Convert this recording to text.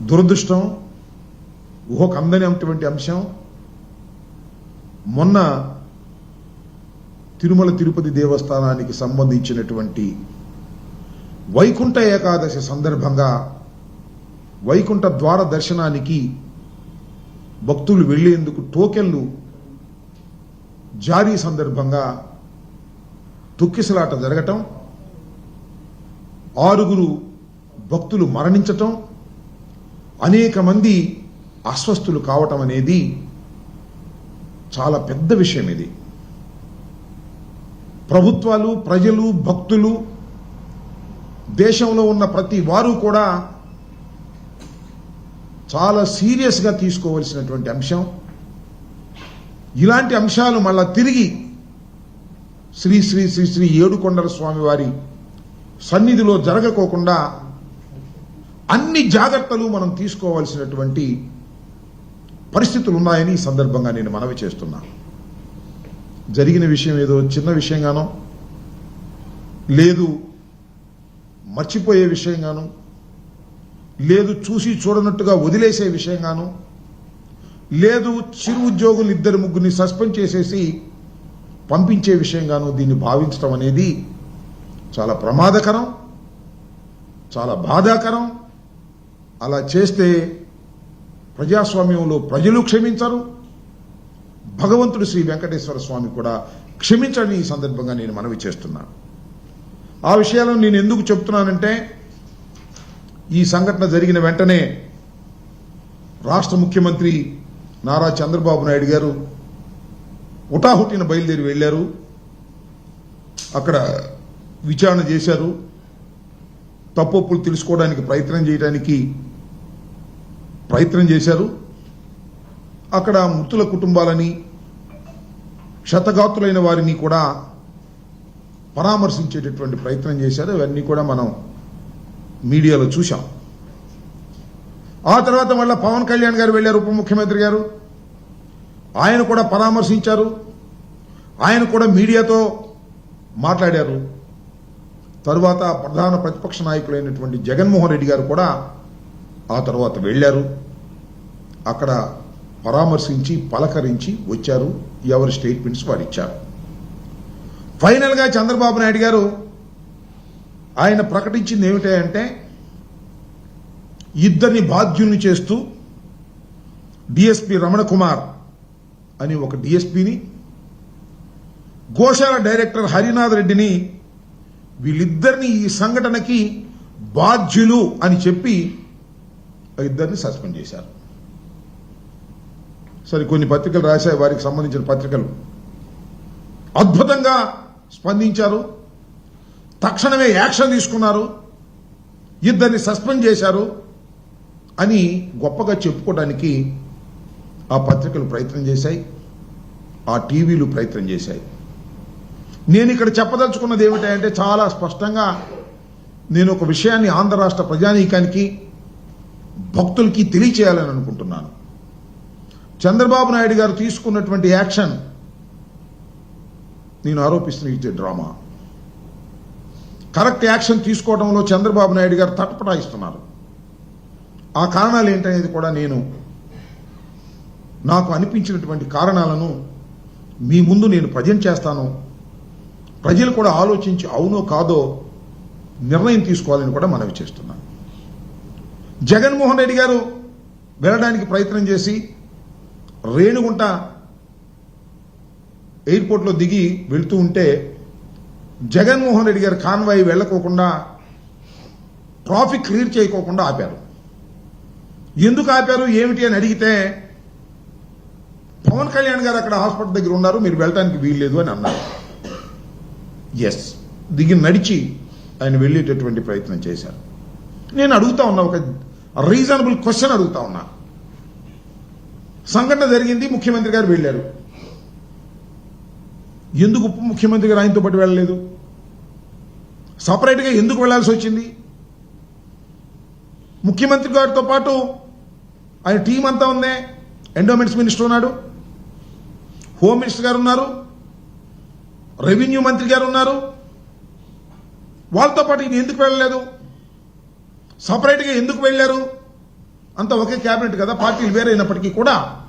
దురదృష్టం ఊహకు అందనేటువంటి అంశం. మొన్న తిరుమల తిరుపతి దేవస్థానానికి సంబంధించినటువంటి వైకుంఠ ఏకాదశి సందర్భంగా వైకుంఠ ద్వార దర్శనానికి భక్తులు వెళ్ళేందుకు టోకెన్లు జారీ సందర్భంగా తొక్కిసలాట జరగటం ఆరుగురు భక్తులు మరణించటం అనేక మంది అస్వస్థులు కావటం అనేది చాలా పెద్ద విషయం ఇది. ప్రభుత్వాలు ప్రజలు భక్తులు దేశంలో ఉన్న ప్రతి వారు కూడా చాలా సీరియస్గా తీసుకోవలసినటువంటి అంశం. ఇలాంటి అంశాలు మళ్ళా తిరిగి శ్రీ శ్రీ శ్రీ శ్రీ ఏడుకొండల స్వామివారి సన్నిధిలో జరగకోకుండా అన్ని జాగ్రత్తలు మనం తీసుకోవాల్సినటువంటి పరిస్థితులు ఉన్నాయని ఈ సందర్భంగా నేను మనవి చేస్తున్నా. జరిగిన విషయం ఏదో చిన్న విషయంగానో లేదు మర్చిపోయే విషయంగాను లేదు చూసి చూడనట్టుగా వదిలేసే విషయంగాను లేదు చిరు ఉద్యోగులు ఇద్దరు ముగ్గురిని సస్పెండ్ చేసేసి పంపించే విషయంగాను దీన్ని భావించడం అనేది చాలా ప్రమాదకరం చాలా బాధాకరం అలా చేస్తే ప్రజాస్వామ్యంలో ప్రజలు క్షమించరు. భగవంతుడు శ్రీ వెంకటేశ్వర స్వామి కూడా క్షమించని ఈ సందర్భంగా నేను మనవి చేస్తున్నాను ఆ విషయాలను నేను ఎందుకు చెప్తున్నానంటే ఈ సంఘటన జరిగిన వెంటనే రాష్ట్ర ముఖ్యమంత్రి నారా చంద్రబాబు నాయుడు గారు ఉటాహుటిన బయలుదేరి వెళ్ళారు. అక్కడ విచారణ చేశారు. తప్పులు తెలుసుకోవడానికి ప్రయత్నం చేయడానికి ప్రయత్నం చేశారు. అక్కడ మృతుల కుటుంబాలని క్షతగాతులైన వారిని కూడా పరామర్శించేటటువంటి ప్రయత్నం చేశారు. అవన్నీ కూడా మనం మీడియాలో చూశాం. ఆ తర్వాత మళ్ళీ పవన్ కళ్యాణ్ గారు వెళ్ళారు ఉప ముఖ్యమంత్రి గారు. ఆయన కూడా పరామర్శించారు. ఆయన కూడా మీడియాతో మాట్లాడారు. తరువాత ప్రధాన ప్రతిపక్ష నాయకులైనటువంటి జగన్మోహన్ రెడ్డి గారు కూడా ఆ తర్వాత వెళ్ళారు. అక్కడ పరామర్శించి పలకరించి వచ్చారు. ఎవరి స్టేట్మెంట్స్ వారు ఇచ్చారు. ఫైనల్గా చంద్రబాబు నాయుడు గారు ఆయన ప్రకటించింది ఏమిటంటే ఇద్దరిని బాధ్యుల్ని చేస్తూ డిఎస్పి రమణ కుమార్ అని ఒక డిఎస్పిని గోశాల డైరెక్టర్ హరినాథ్ రెడ్డిని వీళ్ళిద్దరిని ఈ సంఘటనకి బాధ్యులు అని చెప్పి ఇద్దరిని సస్పెండ్ చేశారు. సరే కొన్ని పత్రికలు రాశాయి వారికి సంబంధించిన పత్రికలు. అద్భుతంగా స్పందించారు. తక్షణమే యాక్షన్ తీసుకున్నారు. ఇద్దరిని సస్పెండ్ చేశారు అని గొప్పగా చెప్పుకోవడానికి ఆ పత్రికలు ప్రయత్నం చేశాయి ఆ టీవీలు ప్రయత్నం చేశాయి. నేను ఇక్కడ చెప్పదలుచుకున్నది ఏమిటంటే చాలా స్పష్టంగా నేను ఒక విషయాన్ని ఆంధ్ర రాష్ట్ర ప్రజానీకానికి భక్తులకి తెలియచేయాలని అనుకుంటున్నాను. చంద్రబాబు నాయుడు గారు తీసుకున్నటువంటి యాక్షన్ నేను ఆరోపిస్తున్న ఇది డ్రామా. కరెక్ట్ యాక్షన్ తీసుకోవడంలో చంద్రబాబు నాయుడు గారు తటపటాయిస్తున్నారు. ఆ కారణాలు ఏంటనేది కూడా నేను నాకు అనిపించినటువంటి కారణాలను మీ ముందు నేను ప్రజెంట్ చేస్తాను. ప్రజలు కూడా ఆలోచించి అవునో కాదో నిర్ణయం తీసుకోవాలని కూడా మనవి చేస్తున్నాను. జగన్మోహన్ రెడ్డి గారు వెళ్ళడానికి ప్రయత్నం చేసి రేణుగుంట ఎయిర్పోర్ట్లో దిగి వెళ్తూ ఉంటే జగన్మోహన్ రెడ్డి గారు కాన్వాయ్ వెళ్ళకోకుండా ట్రాఫిక్ క్లియర్ చేయకోకుండా ఆపారు. ఎందుకు ఆపారు ఏమిటి అని అడిగితే పవన్ కళ్యాణ్ గారు అక్కడ హాస్పిటల్ దగ్గర ఉన్నారు మీరు వెళ్ళడానికి వీల్లేదు అని అన్నారు. ఎస్ దిగి నడిచి ఆయన వెళ్ళేటటువంటి ప్రయత్నం చేశారు. నేను అడుగుతా ఉన్నా ఒక రీజనబుల్ క్వశ్చన్ అడుగుతా ఉన్నా. సంఘటన జరిగింది ముఖ్యమంత్రి గారు వెళ్ళారు. ఎందుకు ఉప ముఖ్యమంత్రి గారు ఆయనతో పాటు వెళ్ళలేదు? సపరేట్గా ఎందుకు వెళ్ళాల్సి వచ్చింది? ముఖ్యమంత్రి గారితో పాటు ఆయన టీం అంతా ఉందే. ఎండోమెంట్స్ మినిస్టర్ ఉన్నాడు. హోమ్ మినిస్టర్ గారు ఉన్నారు. రెవెన్యూ మంత్రి గారు ఉన్నారు. వాళ్ళతో పాటు ఈయన ఎందుకు వెళ్ళలేదు? సపరేట్గా ఎందుకు వెళ్ళారు? అంత ఒకే క్యాబినెట్ కదా పార్టీలు వేరైనప్పటికీ కూడా